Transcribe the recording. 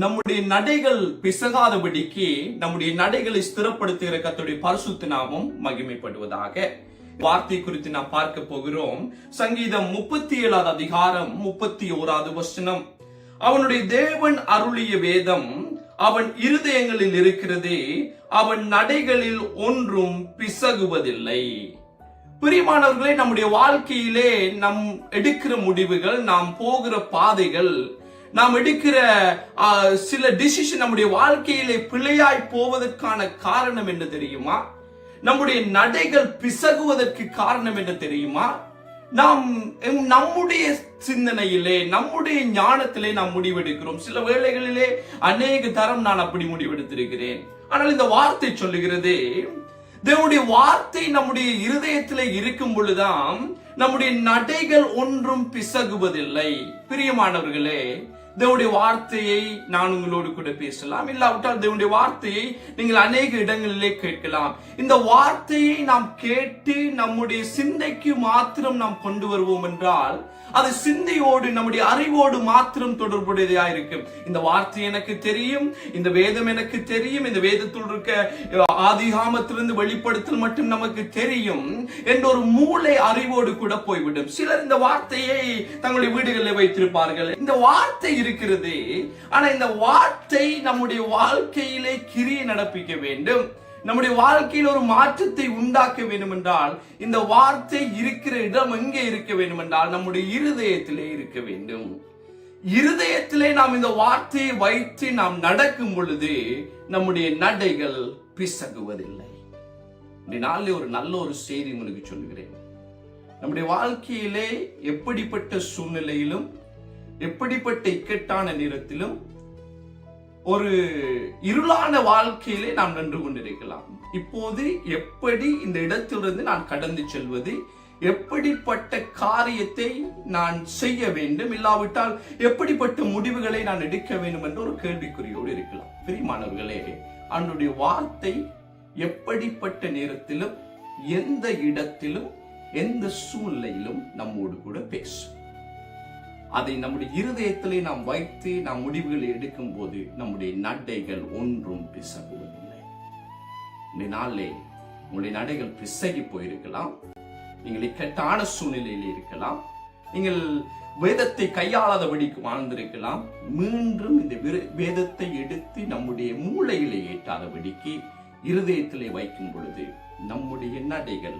நம்முடைய நடைகள் பிசகாதபடிக்கு நம்முடைய நடைகளை ஸ்திரப்படுத்துகிற கத்துடைய பரிசுத்த நாமம் மகிமைப்படுவதாக. வார்த்தை குறித்து நாம் பார்க்க போகிறோம். சங்கீதம் முப்பத்தி ஏழாவது அதிகாரம் முப்பத்தி ஓராவது வசனம். அவனுடைய தேவன் அருளிய வேதம் அவன் இருதயங்களில் இருக்கிறதே அவன் நடைகளில் ஒன்றும் பிசகுவதில்லை. பிரியமானவர்களே நம்முடைய வாழ்க்கையிலே நம் எடுக்கிற முடிவுகள் நாம் போகிற பாதைகள் நாம் எடுக்கிற சில டிசிஷன் நம்முடைய வாழ்க்கையிலே பிழையாய் போவதற்கான காரணம் என்ன தெரியுமா? நம்முடைய நடைகள் பிசகுவதற்கு காரணம் என்ன தெரியுமா? நாம் நம்முடைய சிந்தனையிலே நம்முடைய ஞானத்திலே நாம் முடிவெடுக்கிறோம். சில வேளைகளிலே அநேக தரம் நான் அப்படி முடிவெடுத்திருக்கிறேன். ஆனால் இந்த வார்த்தை சொல்லுகிறது தேவனுடைய வார்த்தை நம்முடைய இருதயத்திலே இருக்கும் பொழுதுதான் நம்முடைய நடைகள் ஒன்றும் பிசகுவதில்லை. பிரியமானவர்களே தேவனுடைய வார்த்தையை நான் உங்களோடு கூட பேசலாம். இல்லாவிட்டால் தேவனுடைய வார்த்தையை நீங்கள் அநேக இடங்களிலே கேட்கலாம். இந்த வார்த்தையை நாம் கேட்டு நம்முடைய சிந்தைக்கு மாத்திரம் நாம் கொண்டு வருவோம் என்றால் அது சிந்தையோடு நம்முடைய அறிவோடு மாத்திரம் தொடர்புடையதா இருக்கும். இந்த வார்த்தை எனக்கு தெரியும் இந்த வேதம் எனக்கு தெரியும் இந்த வேதத்தில் இருக்க ஆதிகாமத்திலிருந்து வெளிப்படுத்தல் மட்டும் நமக்கு தெரியும் என்ற ஒரு மூளை அறிவோடு கூட போய்விடும். சிலர் இந்த வார்த்தையை தங்களுடைய வீடுகளில் வைத்திருப்பார்கள். இந்த வார்த்தை இருக்கிறது. ஆனா இந்த வார்த்தை நம்முடைய வாழ்க்கையிலே கிரியை நடப்பிக்க வேண்டும். நம்முடைய வாழ்க்கையில் ஒரு மாற்றத்தை உண்டாக்க வேண்டும் என்றால் இந்த வார்த்தை இருக்கிற இடம் எங்கே இருக்க வேண்டும் என்றால் நம்முடைய இருதயத்திலே இருக்க வேண்டும். இருதயத்திலே நாம் இந்த வார்த்தையை வைத்து நாம் நடக்கும் பொழுது நம்முடைய நடைகள் பிசகுவதில்லை. இந்த நாளில் ஒரு நல்ல ஒரு செய்தி உங்களுக்கு சொல்கிறேன் நம்முடைய வாழ்க்கையிலே எப்படிப்பட்ட சூழ்நிலையிலும் எப்படிப்பட்ட இக்கட்டான நேரத்திலும் ஒரு இருளான வாழ்க்கையிலே நாம் நின்று கொண்டிருக்கலாம். இப்போது எப்படி இந்த இடத்திலிருந்து நான் கடந்து செல்வது? எப்படிப்பட்ட காரியத்தை நான் செய்ய வேண்டும் இல்லாவிட்டால் எப்படிப்பட்ட முடிவுகளை நான் எடுக்க வேண்டும் என்ற ஒரு கேள்விக்குறியோடு இருக்கலாம். பிரியமானவர்களே அவனுடைய வார்த்தை எப்படிப்பட்ட நேரத்திலும் எந்த இடத்திலும் எந்த சூழ்நிலையிலும் நம்மோடு கூட பேசும். அதை நம்முடைய இருதயத்திலே நாம் வைத்து நாம் முடிவுகளை எடுக்கும் போது நம்முடைய நடைகள் ஒன்றும் பிசகுவதில்லை இந்த நாளிலே உங்களுடைய நடைகள் பிசகி போயிருக்கலாம். நீங்கள் இக்கட்டான சூழ்நிலையில் இருக்கலாம். நீங்கள் வேதத்தை கையாளாதபடிக்கு வாழ்ந்திருக்கலாம். மீண்டும் இந்த வேதத்தை எடுத்து நம்முடைய மூளையிலே ஏற்றாதபடிக்கு இருதயத்திலே வைக்கும் பொழுது நம்முடைய நடைகள்